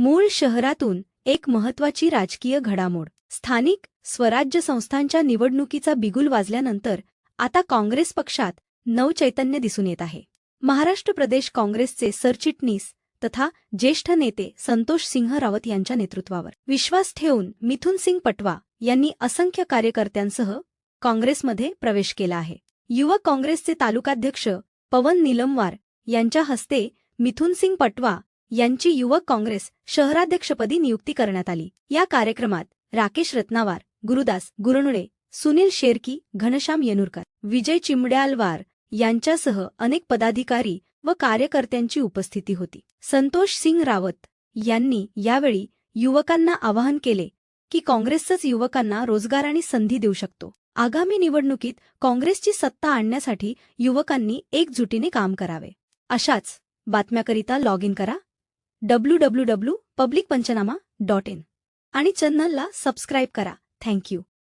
मूळ शहरातून एक महत्वाची राजकीय घडामोड. स्थानिक स्वराज्य संस्थांच्या निवडणुकीचा बिगुल वाजल्यानंतर आता काँग्रेस पक्षात नवचैतन्य दिसून येत आहे. महाराष्ट्र प्रदेश काँग्रेसचे सरचिटणीस तथा ज्येष्ठ नेते संतोष सिंह रावत यांच्या नेतृत्वावर. विश्वास ठेवून मिथुन सिंग पटवा यांनी असंख्य कार्यकर्त्यांसह काँग्रेसमध्ये प्रवेश केला आहे. युवक काँग्रेसचे तालुकाध्यक्ष पवन निलमवार यांच्या हस्ते मिथुन सिंग पटवा यांची युवक काँग्रेस शहराध्यक्षपदी नियुक्ती करण्यात आली. या कार्यक्रमात राकेश रत्नावार गुरुदास गुरनुळे सुनील शेरकी घनश्याम येनुरकर विजय चिमड्यालवार यांच्यासह अनेक पदाधिकारी व कार्यकर्त्यांची उपस्थिती होती. संतोष सिंग रावत यांनी यावेळी युवकांना आवाहन केले की काँग्रेसच युवकांना रोजगार आणि संधी देऊ शकतो. आगामी निवडणुकीत काँग्रेसची सत्ता आणण्यासाठी युवकांनी एकजुटीने काम करावे. अशाच बातम्याकरिता लॉग इन करा. W W W public Panchnama dot in. आणि चॅनलला सबस्क्राईब करा. थँक्यू